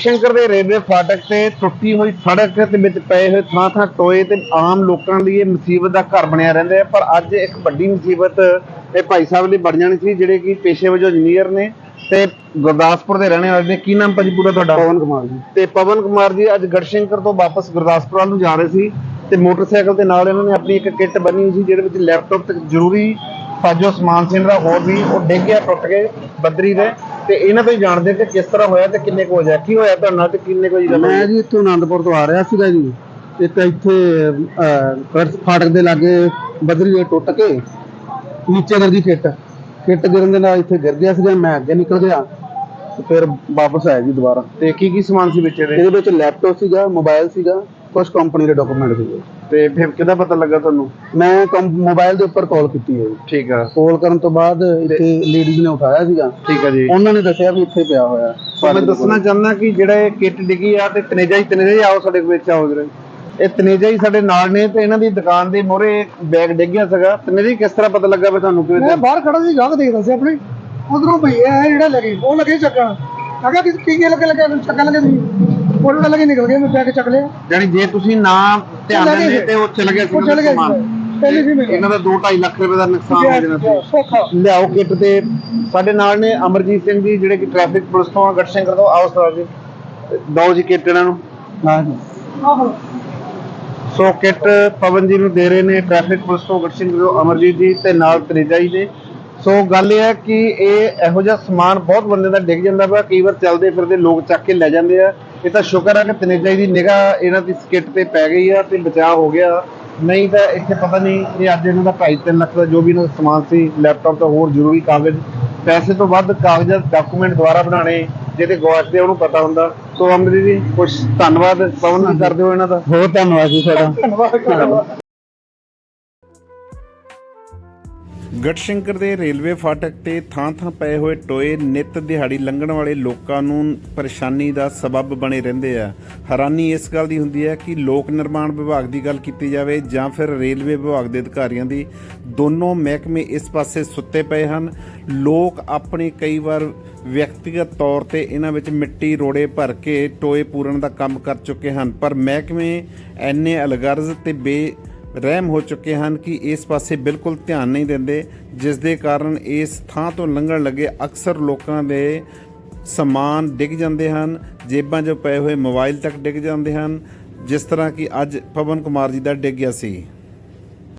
ਗੜਸ਼ੰਕਰ ਦੇ ਰੇਲਵੇ ਫਾਟਕ ਤੇ ਟੁੱਟੀ ਹੋਈ ਸੜਕ ਦੇ ਵਿੱਚ ਪਏ ਹੋਏ ਥਾਂ ਥਾਂ ਟੋਏ ਤੇ ਆਮ ਲੋਕਾਂ ਲਈ ਇਹ ਮੁਸੀਬਤ ਦਾ ਘਰ ਬਣਿਆ ਰਹਿੰਦਾ ਹੈ। ਪਰ ਅੱਜ ਇੱਕ ਵੱਡੀ ਮੁਸੀਬਤ ਇਹ ਭਾਈ ਸਾਹਿਬ ਲਈ ਬਣ ਜਾਣੀ ਸੀ ਜਿਹੜੇ ਕਿ ਪੇਸ਼ੇ ਵਜੋਂ ਇੰਜੀਨੀਅਰ ਨੇ ਤੇ ਗੁਰਦਾਸਪੁਰ ਦੇ ਰਹਿਣੇ ਵਾਲੇ ਨੇ। ਕੀ ਨਾਮ ਭਾਜੀ ਪੂਰਾ ਤੁਹਾਡਾ? ਪਵਨ ਕੁਮਾਰ ਜੀ। ਤੇ ਪਵਨ ਕੁਮਾਰ ਜੀ ਅੱਜ ਗੜਸ਼ੰਕਰ ਤੋਂ ਵਾਪਸ ਗੁਰਦਾਸਪੁਰ ਵੱਲ ਨੂੰ ਜਾ ਰਹੇ ਸੀ ਤੇ ਮੋਟਰਸਾਈਕਲ ਦੇ ਨਾਲ ਇਹਨਾਂ ਨੇ ਆਪਣੀ ਇੱਕ ਕਿੱਟ ਬੰਨੀ ਹੋਈ ਸੀ ਜਿਹਦੇ ਵਿੱਚ ਲੈਪਟਾਪ ਤੇ ਜ਼ਰੂਰੀ ਸਾਜੋ ਸਮਾਨ ਸੀ ਇਹਨਾਂ ਦਾ ਹੋਰ ਵੀ ਉਹ ਡਿੱਗ ਗਿਆ ਟੁੱਟ ਕੇ ਬੱਦਰੀ ਦੇ। ਤੇ ਇਹਨਾਂ ਤੋਂ ਹੀ ਜਾਣਦੇ ਕਿ ਕਿਸ ਤਰ੍ਹਾਂ ਹੋਇਆ ਤੇ ਕਿੰਨੇ ਕੁ ਵਜੇ ਕੀ ਹੋਇਆ ਤੁਹਾਡੇ ਨਾਲ ਤੇ ਕਿੰਨੇ ਕੁ ਵਜੇ ਗੱਲ ਮੈਂ ਹੋਈ? ਜੀ ਇੱਥੋਂ ਆਨੰਦਪੁਰ ਤੋਂ ਆ ਰਿਹਾ ਸੀਗਾ ਜੀ। ਇੱਕ ਇੱਥੇ ਅਹ, ਫਰਸ਼ ਫਾਟਕ ਦੇ ਲਾਗੇ ਬਦਰੀ ਦੇ ਟੁੱਟ ਕੇ ਨੀਚੇ ਗਿਰ ਗਈ ਕਿੱਟ ਕਿੱਟ ਗਿਰਨ ਦੇ ਨਾਲ ਇੱਥੇ ਗਿਰ ਗਿਆ ਸੀਗਾ ਮੈਂ ਅੱਗੇ ਨਿਕਲ ਗਿਆ ਤੇ ਫਿਰ ਵਾਪਸ ਆਇਆ ਜੀ ਦੁਬਾਰਾ। ਤੇ ਕੀ ਕੀ ਸਮਾਨ ਸੀ ਵਿੱਚ ਇਹਦੇ? ਇਹਦੇ ਵਿੱਚ ਲੈਪਟਾਪ ਸੀਗਾ ਮੋਬਾਈਲ ਸੀਗਾ ਕੁਝ ਕੰਪਨੀ ਦੇ ਡਾਕੂਮੈਂਟ ਸੀਗੇ। ਤੇ ਫਿਰ ਕਿਹਦਾ ਪਤਾ ਲੱਗਾ ਤੁਹਾਨੂੰ? ਮੈਂ ਮੋਬਾਈਲ ਦੇ ਉੱਪਰ ਕਾਲ ਕੀਤੀ ਹੈ ਜੀ। ਠੀਕ ਆ। ਕਾਲ ਕਰਨ ਤੋਂ ਬਾਅਦ ਇੱਥੇ ਲੇਡੀਜ਼ ਨੇ ਉਠਾਇਆ ਸੀਗਾ। ਠੀਕ ਆ ਜੀ। ਉਹਨਾਂ ਨੇ ਦੱਸਿਆ ਵੀ ਇੱਥੇ ਪਿਆ ਹੋਇਆ। ਸੋ ਮੈਂ ਦੱਸਣਾ ਚਾਹੁੰਦਾ ਕਿ ਜਿਹੜਾ ਇਹ ਕਿੱਟ ਡਿੱਗੀ ਆ ਤੇ ਤਨੇਜਾ ਹੀ ਤਨੇਜਾ ਹੀ ਆਓ ਸਾਡੇ ਵਿੱਚ ਆਓ ਜਰੇ। ਇਹ ਤਨੇਜਾ ਹੀ ਸਾਡੇ ਨਾਲ ਨੇ ਤੇ ਇਹਨਾਂ ਦੀ ਦੁਕਾਨ ਦੇ ਮੋਹਰੇ ਬੈਗ ਡਿੱਗਿਆ ਸੀਗਾ। ਤਨੇਜਾ ਹੀ ਕਿਸ ਤਰ੍ਹਾਂ ਪਤਾ ਲੱਗਾ ਵੀ ਤੁਹਾਨੂੰ ਕਿਵੇਂ ਮੈਂ ਬਾਹਰ ਖੜਾ ਸੀ ਗਾਹਕ ਦੇਖਦਾ ਸੀ ਆਪਣੀ। ਉਧਰੋਂ ਭਈਆ ਹੈ ਜਿਹੜਾ ਲੱਗੇ ਉਹ ਲੱਗੇ ਚੱਕਣ। ਮੈਂ ਕਿਹਾ ਕਿ ਕੀ ਕੀ ਲੱਗੇ ਲੱਗੇ? ਚੱਕਣ ਲੱਗੇ ਸੀ ਉਹ ਲੱਗੇ ਲੱਗੇ ਨਿਕਲ ਗਏ ਮੈਂ ਬੈਗ ਚੱਕ ਲਿਆ। ਯਾਨੀ ਜੇ ਤੁਸੀਂ ਨਾ ਧਿਆਨ ਗਏ ਦਿੰਦੇ ਤੇ ਉਹ ਚਲ ਗਿਆ ਸੀ ਉਹ ਚਲੇ ਗਏ। ਪਹਿਲੇ ਸੀ ਮੇਰੇ। ਇਹਨਾਂ ਦਾ 2.5 ਲੱਖ ਰੁਪਏ ਦਾ ਨੁਕਸਾਨ ਹੋ ਜਾਣਾ ਸੀ। ਸੌਖਾ। ਲਿਆਓ ਕਿੱਟ ਤੇ। ਸਾਡੇ ਨਾਲ ਨੇ ਅਮਰਜੀਤ ਸਿੰਘ ਜੀ ਜਿਹੜੇ ਕਿ ਟ੍ਰੈਫਿਕ ਪੁਲਿਸ ਤੋਂ ਆ ਗੜਸ਼ੰਕਰ ਤੋਂ। ਆਓ ਸਰ ਜੀ। ਦੋ ਜੀ ਕਿੱਟ ਇਹਨਾਂ ਨੂੰ। ਹਾਂ ਜੀ। ਆਹੋ। ਸੋ ਕਿੱਟ ਪਵਨ ਜੀ ਨੂੰ ਦੇ ਰਹੇ ਨੇ ਟ੍ਰੈਫਿਕ ਪੁਲਿਸ ਤੋਂ ਗੜਸ਼ੰਕਰ ਤੋਂ ਅਮਰਜੀਤ ਜੀ ਤੇ ਨਾਲ ਤ੍ਰਿਜਾ ਜੀ ਦੇ। ਸੋ ਗੱਲ ਇਹ ਹੈ ਕਿ ਇਹ ਇਹੋ ਜਿਹਾ ਸਮਾਨ ਬਹੁਤ ਬੰਦੇ ਦਾ ਡਿੱਗ ਜਾਂਦਾ ਵਾ ਕਈ ਵਾਰ ਚੱਲਦੇ ਫਿਰਦੇ ਲੋਕ ਚੱਕ ਕੇ ਲੈ ਜਾਂਦੇ ਆ। ਇਹ ਤਾਂ ਸ਼ੁਕਰ ਹੈ ਕਿ ਤਨੇਜਾ ਜੀ ਦੀ ਨਿਗਾਹ ਇਹਨਾਂ ਦੀ ਸਕਿੱਟ ਤੇ ਪੈ ਗਈ ਆ ਤੇ ਬਚਾਅ ਹੋ ਗਿਆ। ਨਹੀਂ ਤਾਂ ਇੱਥੇ ਪਤਾ ਨਹੀਂ ਇਹ ਅੱਜ ਇਹਨਾਂ ਦਾ 2.5 ਲੱਖ ਦਾ ਜੋ ਵੀ ਇਹਨਾਂ ਦਾ ਸਮਾਨ ਸੀ ਲੈਪਟਾਪ ਤੋਂ ਹੋਰ ਜ਼ਰੂਰੀ ਕਾਗਜ਼ ਪੈਸੇ ਤੋਂ ਵੱਧ ਕਾਗਜ਼ਾਤ ਡਾਕੂਮੈਂਟ ਦੁਬਾਰਾ ਬਣਾਉਣੇ ਜਿਹਦੇ ਗਵਾਚਦੇ ਆ ਉਹਨੂੰ ਪਤਾ ਹੁੰਦਾ। ਸੋ ਅਮਰਜੀਤ ਜੀ ਕੁਝ ਧੰਨਵਾਦ ਪਵਨ ਕਰਦੇ ਹੋ ਇਹਨਾਂ ਦਾ। ਬਹੁਤ ਧੰਨਵਾਦ ਜੀ ਤੁਹਾਡਾ। ਧੰਨਵਾਦ। ਗੜਸ਼ੰਕਰ ਦੇ ਰੇਲਵੇ ਫਾਟਕ ਤੇ ਥਾਂ-ਥਾਂ ਪਏ ਹੋਏ ਟੋਏ ਨਿਤ ਦਿਹਾੜੀ ਲੰਘਣ ਵਾਲੇ ਲੋਕਾਂ ਨੂੰ ਪਰੇਸ਼ਾਨੀ ਦਾ ਸਬਬ ਬਣੇ ਰਹਿੰਦੇ ਆ। ਹੈਰਾਨੀ ਇਸ ਗੱਲ ਦੀ ਹੁੰਦੀ ਹੈ ਕਿ ਲੋਕ ਨਿਰਮਾਣ ਵਿਭਾਗ ਦੀ ਗੱਲ ਕੀਤੀ ਜਾਵੇ ਜਾਂ ਫਿਰ ਰੇਲਵੇ ਵਿਭਾਗ ਦੇ ਅਧਿਕਾਰੀਆਂ ਦੀ, ਦੋਨੋਂ ਮਹਿਕਮੇ ਇਸ ਪਾਸੇ ਸੁੱਤੇ ਪਏ ਹਨ। ਲੋਕ ਆਪਣੇ ਕਈ ਵਾਰ ਵਿਅਕਤੀਗਤ ਤੌਰ ਤੇ ਇਹਨਾਂ ਵਿੱਚ ਮਿੱਟੀ ਰੋੜੇ ਭਰ ਕੇ ਟੋਏ ਪੂਰਨ ਦਾ ਕੰਮ ਕਰ ਚੁੱਕੇ ਹਨ। ਪਰ ਮਹਿਕਮੇ ਐਨੇ ਅਲਗਰਜ਼ ਤੇ ਬੇ ਰਹਿਮ ਹੋ ਚੁੱਕੇ ਹਨ ਕਿ ਇਸ ਪਾਸੇ ਬਿਲਕੁਲ ਧਿਆਨ ਨਹੀਂ ਦਿੰਦੇ, ਜਿਸ ਦੇ ਕਾਰਨ ਇਸ ਥਾਂ ਤੋਂ ਲੰਘਣ ਲੱਗੇ ਅਕਸਰ ਲੋਕਾਂ ਦੇ ਸਮਾਨ ਡਿੱਗ ਜਾਂਦੇ ਹਨ, ਜੇਬਾਂ 'ਚ ਪਏ ਹੋਏ ਮੋਬਾਈਲ ਤੱਕ ਡਿੱਗ ਜਾਂਦੇ ਹਨ, ਜਿਸ ਤਰ੍ਹਾਂ ਕਿ ਅੱਜ ਪਵਨ ਕੁਮਾਰ ਜੀ ਦਾ ਡਿੱਗ ਗਿਆ ਸੀ।